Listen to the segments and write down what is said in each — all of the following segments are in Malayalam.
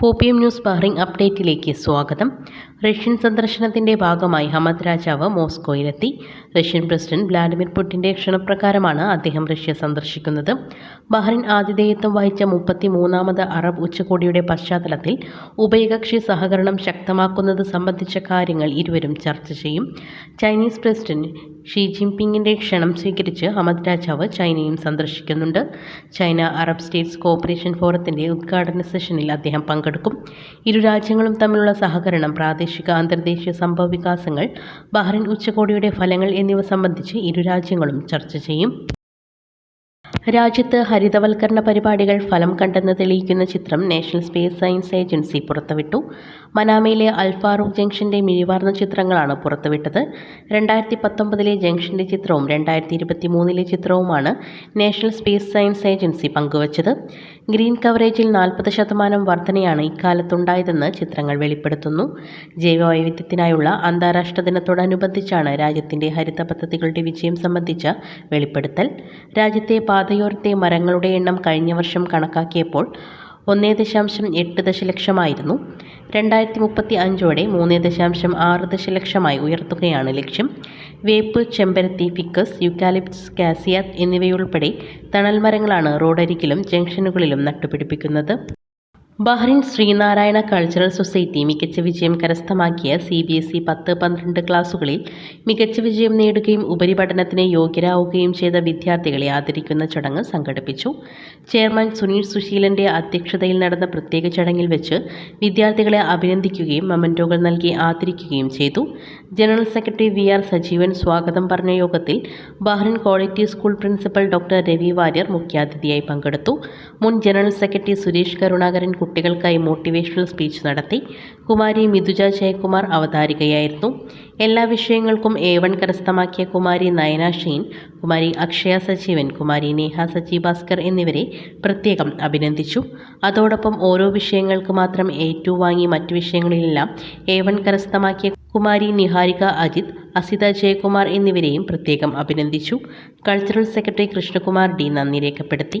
എം ന്യൂസ് ബഹ്റിൻ അപ്ഡേറ്റിലേക്ക് സ്വാഗതം. റഷ്യൻ സന്ദർശനത്തിന്റെ ഭാഗമായി ഹമദ് രാജാവ് മോസ്കോയിലെത്തി. റഷ്യൻ പ്രസിഡന്റ് വ്ലാഡിമിർ പുടിന്റെ ക്ഷണപ്രകാരമാണ് അദ്ദേഹം റഷ്യ സന്ദർശിക്കുന്നത്. ബഹ്റിൻ ആതിഥേയത്വം വഹിച്ച മുപ്പത്തി മൂന്നാമത് അറബ് ഉച്ചകോടിയുടെ പശ്ചാത്തലത്തിൽ ഉഭയകക്ഷി സഹകരണം ശക്തമാക്കുന്നത് സംബന്ധിച്ച കാര്യങ്ങൾ ഇരുവരും ചർച്ച ചെയ്യും. ചൈനീസ് പ്രസിഡന്റ് ഷീ ജിൻപിങ്ങിന്റെ ക്ഷണം സ്വീകരിച്ച് ഹമദ് രാജാവ് ചൈനയും സന്ദർശിക്കുന്നുണ്ട്. ചൈന അറബ് സ്റ്റേറ്റ്സ് കോപ്പറേഷൻ ഫോറത്തിന്റെ ഉദ്ഘാടന സെഷനിൽ അദ്ദേഹം പങ്കെടുക്കും. ഇരു രാജ്യങ്ങളും തമ്മിലുള്ള സഹകരണം പ്രാദേശിക അന്തർദേശീയ സംഭവ വികാസങ്ങൾ ബഹ്റിൻ ഉച്ചകോടിയുടെ ഫലങ്ങൾ എന്നിവ സംബന്ധിച്ച് ഇരു രാജ്യങ്ങളും ചർച്ച ചെയ്യും. രാജ്യത്ത് ഹരിതവൽക്കരണ പരിപാടികൾ ഫലം കണ്ടെന്ന് തെളിയിക്കുന്ന ചിത്രം നാഷണൽ സ്പേസ് സയൻസ് ഏജൻസി പുറത്തുവിട്ടു. മനാമയിലെ അൽഫാറൂഖ് ജംഗ്ഷന്റെ മിഴിവാർന്ന ചിത്രങ്ങളാണ് പുറത്തുവിട്ടത്. രണ്ടായിരത്തി പത്തൊമ്പതിലെ ജംഗ്ഷന്റെ ചിത്രവും രണ്ടായിരത്തി ഇരുപത്തി മൂന്നിലെ ചിത്രവുമാണ് നാഷണൽ സ്പേസ് സയൻസ് ഏജൻസി പങ്കുവച്ചത്. ഗ്രീൻ കവറേജിൽ നാൽപ്പത് ശതമാനം വർധനയാണ് ഇക്കാലത്തുണ്ടായതെന്ന് ചിത്രങ്ങൾ വെളിപ്പെടുത്തുന്നു. ജൈവവൈവിധ്യത്തിനായുള്ള അന്താരാഷ്ട്ര ദിനത്തോടനുബന്ധിച്ചാണ് രാജ്യത്തിന്റെ ഹരിത പദ്ധതികളുടെ വിജയം സംബന്ധിച്ച വെളിപ്പെടുത്തൽ. രാജ്യത്തെ പാതയോരത്തെ മരങ്ങളുടെ എണ്ണം കഴിഞ്ഞ വർഷം കണക്കാക്കിയപ്പോൾ ഒന്നേ ദശാംശം എട്ട് ദശലക്ഷമായിരുന്നു. രണ്ടായിരത്തി മുപ്പത്തി അഞ്ചോടെ മൂന്ന് ദശാംശം ആറ് ദശലക്ഷമായി ഉയർത്തുകയാണ് ലക്ഷ്യം. വേപ്പ് ചെമ്പരത്തി ഫിക്കസ് യുക്കാലിപ്റ്റ്സ് കാസിയാത് എന്നിവയുൾപ്പെടെ തണൽ മരങ്ങളാണ് റോഡരികിലും ജംഗ്ഷനുകളിലും നട്ടുപിടിപ്പിക്കുന്നത്. ബഹ്റിൻ ശ്രീനാരായണ കൾച്ചറൽ സൊസൈറ്റി മികച്ച വിജയം കരസ്ഥമാക്കിയ സി ബി എസ് ഇ പത്ത് പന്ത്രണ്ട് ക്ലാസുകളിൽ മികച്ച വിജയം നേടുകയും ഉപരിപഠനത്തിന് യോഗ്യരാവുകയും ചെയ്ത വിദ്യാർത്ഥികളെ ആദരിക്കുന്ന ചടങ്ങ് സംഘടിപ്പിച്ചു. ചെയർമാൻ സുനിൽ സുശീലന്റെ അധ്യക്ഷതയിൽ നടന്ന പ്രത്യേക ചടങ്ങിൽ വെച്ച് വിദ്യാർത്ഥികളെ അഭിനന്ദിക്കുകയും മൊമന്റോകൾ നൽകി ആദരിക്കുകയും ചെയ്തു. General secretary V R Sajeevan സ്വാഗതം പറഞ്ഞ യോഗത്തിൽ Bahrain quality school principal doctor Ravi Warrier മുഖ്യാതിഥിയായി പങ്കെടുത്തു. മുൻ ജനറൽ സെക്രട്ടറി സുരേഷ് കരുണാകരൻ കുട്ടികൾക്കായി മോട്ടിവേഷണൽ സ്പീച്ച് നടത്തി കുമാരി മിഥുജ ജയകുമാർ അവതാരികയായിരുന്നു. എല്ലാ വിഷയങ്ങൾക്കും എ വൺ കരസ്ഥമാക്കിയ കുമാരി നയന ഷെയ്ൻ കുമാരി അക്ഷയ സജീവൻ കുമാരി നേഹ സജി ഭാസ്കർ എന്നിവരെ പ്രത്യേകം അഭിനന്ദിച്ചു. അതോടൊപ്പം ഓരോ വിഷയങ്ങൾക്ക് മാത്രം എ ടു വാങ്ങി മറ്റു വിഷയങ്ങളിലെല്ലാം എ വൺ കരസ്ഥമാക്കിയ കുമാരി നിഹാരിക അജിത് അസിത ജയകുമാർ എന്നിവരെയും പ്രത്യേകം അഭിനന്ദിച്ചു. കൾച്ചറൽ സെക്രട്ടറി കൃഷ്ണകുമാർ ഡി നന്ദി രേഖപ്പെടുത്തി.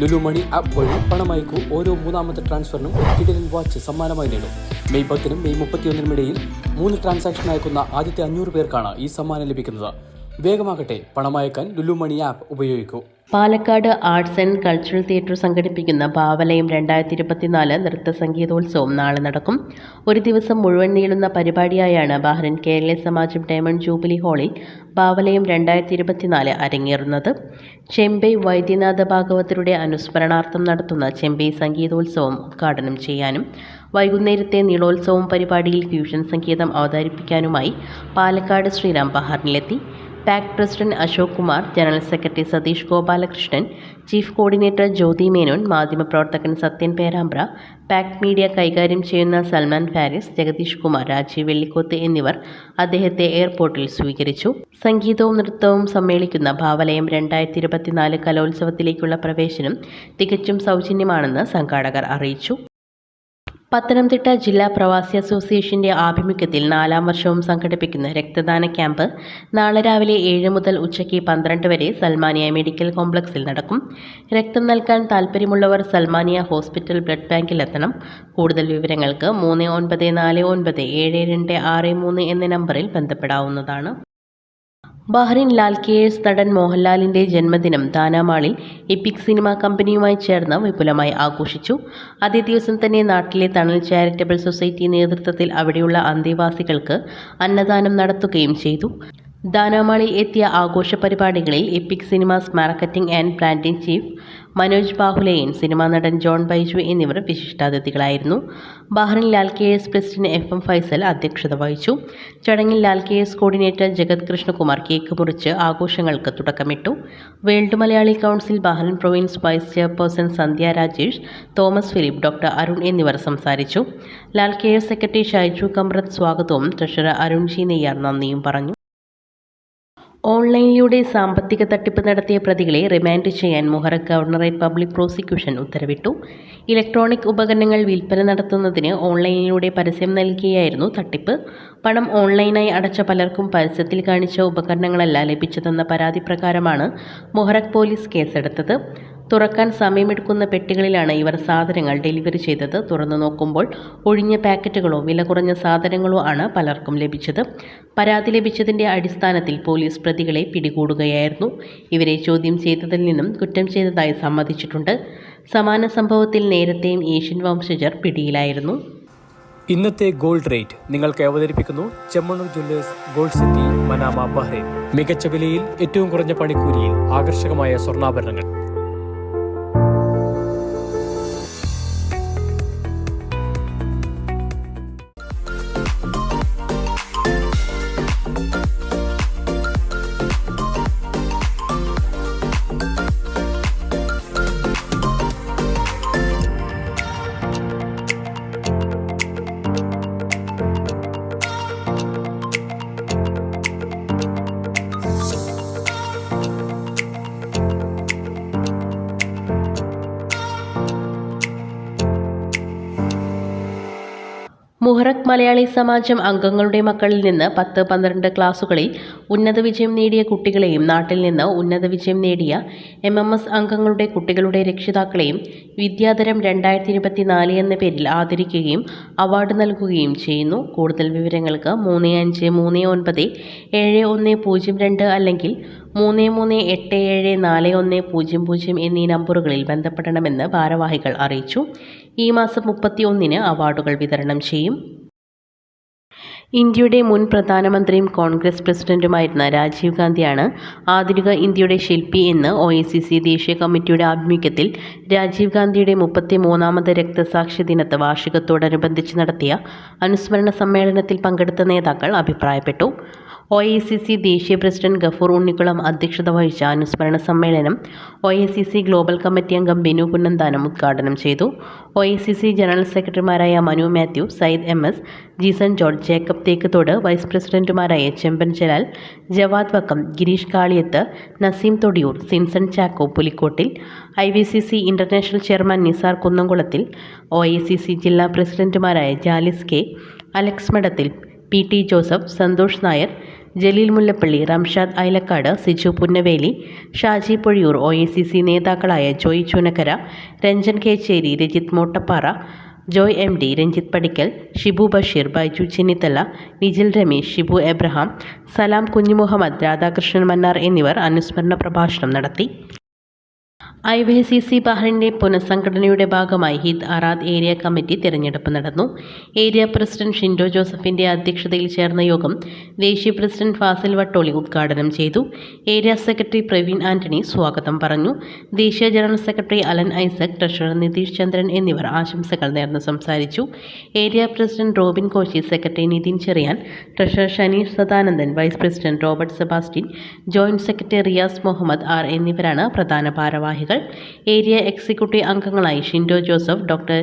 Lulu money app വഴി പണം അയക്കൂ ഓരോ മൂന്നാമത്തെ ട്രാൻസ്ഫറിനും ഡിജിറ്റൽ വാച്ച് സമ്മാനമായി നേടും. മെയ് പത്തിനും മെയ് മുപ്പത്തിയൊന്നിനും ഇടയിൽ മൂന്ന് ട്രാൻസാക്ഷൻ അയക്കുന്ന ആദ്യത്തെ അഞ്ഞൂറ് പേർക്കാണ് ഈ സമ്മാനം ലഭിക്കുന്നത്. വേഗമാകട്ടെ പണമയക്കാൻ Lulu money app ഉപയോഗിക്കൂ. Palakkad arts and cultural theatre സംഘടിപ്പിക്കുന്ന ഭാവലയം രണ്ടായിരത്തി ഇരുപത്തിനാല് നൃത്ത സംഗീതോത്സവം നാളെ നടക്കും. ഒരു ദിവസം മുഴുവൻ നീളുന്ന പരിപാടിയായാണ് Bahrain Kerala Samajam diamond jubilee ഹാളിൽ ഭാവലയം രണ്ടായിരത്തി ഇരുപത്തിനാല് അരങ്ങേറുന്നത്. ചെമ്പൈ വൈദ്യനാഥ ഭാഗവതരുടെ അനുസ്മരണാർത്ഥം നടത്തുന്ന ചെമ്പൈ സംഗീതോത്സവം ഉദ്ഘാടനം ചെയ്യാനും വൈകുന്നേരത്തെ നീളോത്സവം പരിപാടിയിൽ ഫ്യൂഷൻ സംഗീതം അവതരിപ്പിക്കാനുമായി Palakkad Sreeram ബഹാറിനിലെത്തി PAK president Ashok Kumar general secretary Satheesh Gopalakrishnan chief coordinator Jyothi Menon മാധ്യമപ്രവർത്തകൻ സത്യൻ പേരാമ്പ്ര പാക് മീഡിയ കൈകാര്യം ചെയ്യുന്ന സൽമാൻ ഫാരിസ് ജഗദീഷ് കുമാർ രാജീവ് വെള്ളിക്കോത്ത് എന്നിവർ അദ്ദേഹത്തെ എയർപോർട്ടിൽ സ്വീകരിച്ചു. സംഗീതവും നൃത്തവും സമ്മേളിക്കുന്ന ഭാവലയം രണ്ടായിരത്തി ഇരുപത്തിനാല് കലോത്സവത്തിലേക്കുള്ള പ്രവേശനം തികച്ചും സൗജന്യമാണെന്ന് സംഘാടകർ അറിയിച്ചു. പത്തനംതിട്ട ജില്ലാ പ്രവാസി അസോസിയേഷന്റെ ആഭിമുഖ്യത്തിൽ നാലാം വർഷവും സംഘടിപ്പിക്കുന്ന രക്തദാന ക്യാമ്പ് നാളെ രാവിലെ ഏഴ് മുതൽ ഉച്ചയ്ക്ക് പന്ത്രണ്ട് വരെ സൽമാനിയ മെഡിക്കൽ കോംപ്ലക്സിൽ നടക്കും. രക്തം നൽകാൻ താൽപ്പര്യമുള്ളവർ സൽമാനിയ ഹോസ്പിറ്റൽ ബ്ലഡ് ബാങ്കിൽ എത്തണം കൂടുതൽ വിവരങ്ങൾക്ക് മൂന്ന് ഒൻപത് നാല് ഒൻപത് ഏഴ് രണ്ട് ആറ് മൂന്ന് എന്ന നമ്പറിൽ ബന്ധപ്പെടാവുന്നതാണ്. ബഹ്റിൻ ലാൽ കേഴ്സ് നടൻ മോഹൻലാലിന്റെ ജന്മദിനം ദാനാമാളിൽ എപ്പിക് സിനിമ കമ്പനിയുമായി ചേർന്ന് വിപുലമായി ആഘോഷിച്ചു. അതേ ദിവസം തന്നെ നാട്ടിലെ തണൽ ചാരിറ്റബിൾ സൊസൈറ്റി നേതൃത്വത്തിൽ അവിടെയുള്ള അന്തേവാസികൾക്ക് അന്നദാനം നടത്തുകയും ചെയ്തു. ദാനാമാളിൽ എത്തിയ ആഘോഷ പരിപാടികളിൽ epic cinemas marketing and branding chief Manoj Bahuleyan cinema നടൻ ജോൺ ബൈജു എന്നിവർ വിശിഷ്ടാതിഥികളായിരുന്നു Bahrain Lal K S president F M Faisal അധ്യക്ഷത വഹിച്ചു. ചടങ്ങിൽ Lal K S coordinator Jagat Krishnakumar cake മുറിച്ച് ആഘോഷങ്ങൾക്ക് തുടക്കമിട്ടു. World Malayali council Bahrain province vice chairperson Sandhya Rajesh Thomas Philip doctor Arun എന്നിവർ സംസാരിച്ചു. Lal K S secretary Shaiju Kamrath സ്വാഗതവും ട്രഷറർ അരുൺ ജി നെയ്യാർ നന്ദിയും പറഞ്ഞു. ഓൺലൈനിലൂടെ സാമ്പത്തിക തട്ടിപ്പ് നടത്തിയ പ്രതികളെ റിമാൻഡ് ചെയ്യാൻ മുഹറ ഗവർണറേറ്റ് പബ്ലിക് പ്രോസിക്യൂഷൻ ഉത്തരവിട്ടു. ഇലക്ട്രോണിക് ഉപകരണങ്ങൾ വിൽപ്പന നടത്തുന്നതിന് ഓൺലൈനിലൂടെ പരസ്യം നൽകിയായിരുന്നു തട്ടിപ്പ്. പണം ഓൺലൈനായി അടച്ച പലർക്കും പരസ്യത്തിൽ കാണിച്ച ഉപകരണങ്ങളല്ല ലഭിച്ചതെന്ന പരാതി പ്രകാരമാണ് മുഹറക് പോലീസ് കേസെടുത്തത്. തുറക്കാൻ സമയമെടുക്കുന്ന പെട്ടികളിലാണ് ഇവർ സാധനങ്ങൾ ഡെലിവറി ചെയ്തത്. തുറന്നു നോക്കുമ്പോൾ ഒഴിഞ്ഞ പാക്കറ്റുകളോ വില കുറഞ്ഞ സാധനങ്ങളോ ആണ് പലർക്കും ലഭിച്ചത്. പരാതി ലഭിച്ചതിന്റെ അടിസ്ഥാനത്തിൽ പോലീസ് പ്രതികളെ പിടികൂടുകയായിരുന്നു. ഇവരെ ചോദ്യം ചെയ്തതിൽ നിന്നും കുറ്റം ചെയ്തതായി സമ്മതിച്ചിട്ടുണ്ട്. സമാന സംഭവത്തിൽ നേരത്തെയും ഏഷ്യൻ വംശജർ പിടിയിലായിരുന്നു. ഇന്നത്തെ ഗോൾഡ് റേറ്റ് നിങ്ങൾക്ക് അവതരിപ്പിക്കുന്നു Chemmanur jewellers gold city Manama Bahrain. മികച്ച വിലയിൽ ഏറ്റവും കുറഞ്ഞ പണിക്കൂലിയിൽ ആകർഷകമായ സ്വർണാഭരണങ്ങൾ. മുഹറക് മലയാളി സമാജം അംഗങ്ങളുടെ മക്കളിൽ നിന്ന് പത്ത് പന്ത്രണ്ട് ക്ലാസുകളിൽ ഉന്നത വിജയം നേടിയ കുട്ടികളെയും നാട്ടിൽ നിന്ന് ഉന്നത വിജയം നേടിയ എം എം എസ് അംഗങ്ങളുടെ കുട്ടികളുടെ രക്ഷിതാക്കളെയും വിദ്യാധരം രണ്ടായിരത്തി ഇരുപത്തിനാല് എന്ന പേരിൽ ആദരിക്കുകയും അവാർഡ് നൽകുകയും ചെയ്യുന്നു. കൂടുതൽ വിവരങ്ങൾക്ക് മൂന്ന് അഞ്ച് മൂന്ന് ഒൻപത് ഏഴ് ഒന്ന് പൂജ്യം രണ്ട് അല്ലെങ്കിൽ മൂന്ന് മൂന്ന് എട്ട് ഏഴ് നാല് ഒന്ന് പൂജ്യം പൂജ്യം എന്നീ നമ്പറുകളിൽ ബന്ധപ്പെടണമെന്ന് ഭാരവാഹികൾ അറിയിച്ചു. ഈ മാസം മുപ്പത്തി ഒന്നിന് അവാർഡുകൾ വിതരണം ചെയ്യും. ഇന്ത്യയുടെ മുൻ പ്രധാനമന്ത്രിയും കോൺഗ്രസ് പ്രസിഡന്റുമായിരുന്ന രാജീവ് ഗാന്ധിയാണ് ആധുനിക ഇന്ത്യയുടെ ശില്പി എന്ന് ഒ ഐ സി സി ദേശീയ കമ്മിറ്റിയുടെ ആഭിമുഖ്യത്തിൽ രാജീവ് ഗാന്ധിയുടെ മുപ്പത്തി മൂന്നാമത് രക്തസാക്ഷി ദിനത്ത് വാർഷികത്തോടനുബന്ധിച്ച് നടത്തിയ അനുസ്മരണ സമ്മേളനത്തിൽ പങ്കെടുത്ത നേതാക്കൾ അഭിപ്രായപ്പെട്ടു. ഒ ഐ സി സി ദേശീയ പ്രസിഡന്റ് ഗഫൂർ ഉണ്ണിക്കുളം അധ്യക്ഷത വഹിച്ച അനുസ്മരണ സമ്മേളനം O I C C global committee അംഗം ബിനു കുന്നന്താനം ഉദ്ഘാടനം ചെയ്തു. O I C C general സെക്രട്ടറിമാരായ Manu Mathew Syed M S Jeeson George Jacob Thekkathod vice പ്രസിഡന്റുമാരായ Chemban Jalal Jawad Vakkom Gireesh Kaliyath Naseem Thodiyoor Sinson Chacko Pulikottil I V C C international chairman Nisar Kunnamkulathil O I C C ജില്ലാ പ്രസിഡന്റുമാരായ Jalis K Alex Madathil P T Joseph Santhosh Nair Jaleel Mullappally Ramshad Ailakkad Siju Punnaveli Shaji Pozhiyoor O A C C നേതാക്കളായ Joy Chunakkara Ranjan Kecheri Rajith Mottappara Joy M D Ranjith Padikkal Shibu Basheer Baiju Chennithala Nijil Ramesh Shibu Abraham Salam Kunjumuhammed Radhakrishnan Mannar എന്നിവർ അനുസ്മരണ പ്രഭാഷണം നടത്തി. ഐ വി സി സി ബഹ്റിന്റെ പുനഃസംഘടനയുടെ ഭാഗമായി ഹിത് അറാദ് ഏരിയ കമ്മിറ്റി തിരഞ്ഞെടുപ്പ് നടന്നു. ഏരിയ പ്രസിഡന്റ് ഷിൻഡോ ജോസഫിന്റെ അധ്യക്ഷതയിൽ ചേർന്ന യോഗം ദേശീയ പ്രസിഡന്റ് ഫാസിൽ വട്ടോളി ഉദ്ഘാടനം ചെയ്തു. ഏരിയ സെക്രട്ടറി പ്രവീൺ ആന്റണി സ്വാഗതം പറഞ്ഞു. ദേശീയ general secretary Alan Isaac treasurer Nitheesh Chandran എന്നിവർ ആശംസകൾ നേർന്ന് സംസാരിച്ചു. Area president Robin Koshy secretary Nithin Cherian treasurer Shaneesh Sadanandan vice president Robert Sebastian joint secretary Riyas Muhammad R എന്നിവരാണ് പ്രധാന ഭാരവാഹികൾ. ഏരിയ എക്സിക്യൂട്ടീവ് അംഗങ്ങളായി Shindo Joseph doctor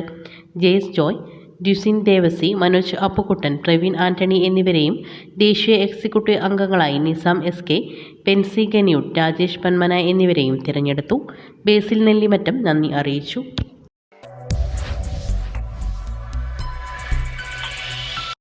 Jaise Joy Dusin Devassy Manoj Appukuttan Praveen Antony എന്നിവരെയും ദേശീയ എക്സിക്യൂട്ടീവ് അംഗങ്ങളായി നിസാം എസ് കെ പെൻസി ഗനിയൂട്ട് രാജേഷ് പന്മന എന്നിവരെയും തിരഞ്ഞെടുത്തു. ബേസിൽ നെല്ലിമറ്റം നന്ദി അറിയിച്ചു.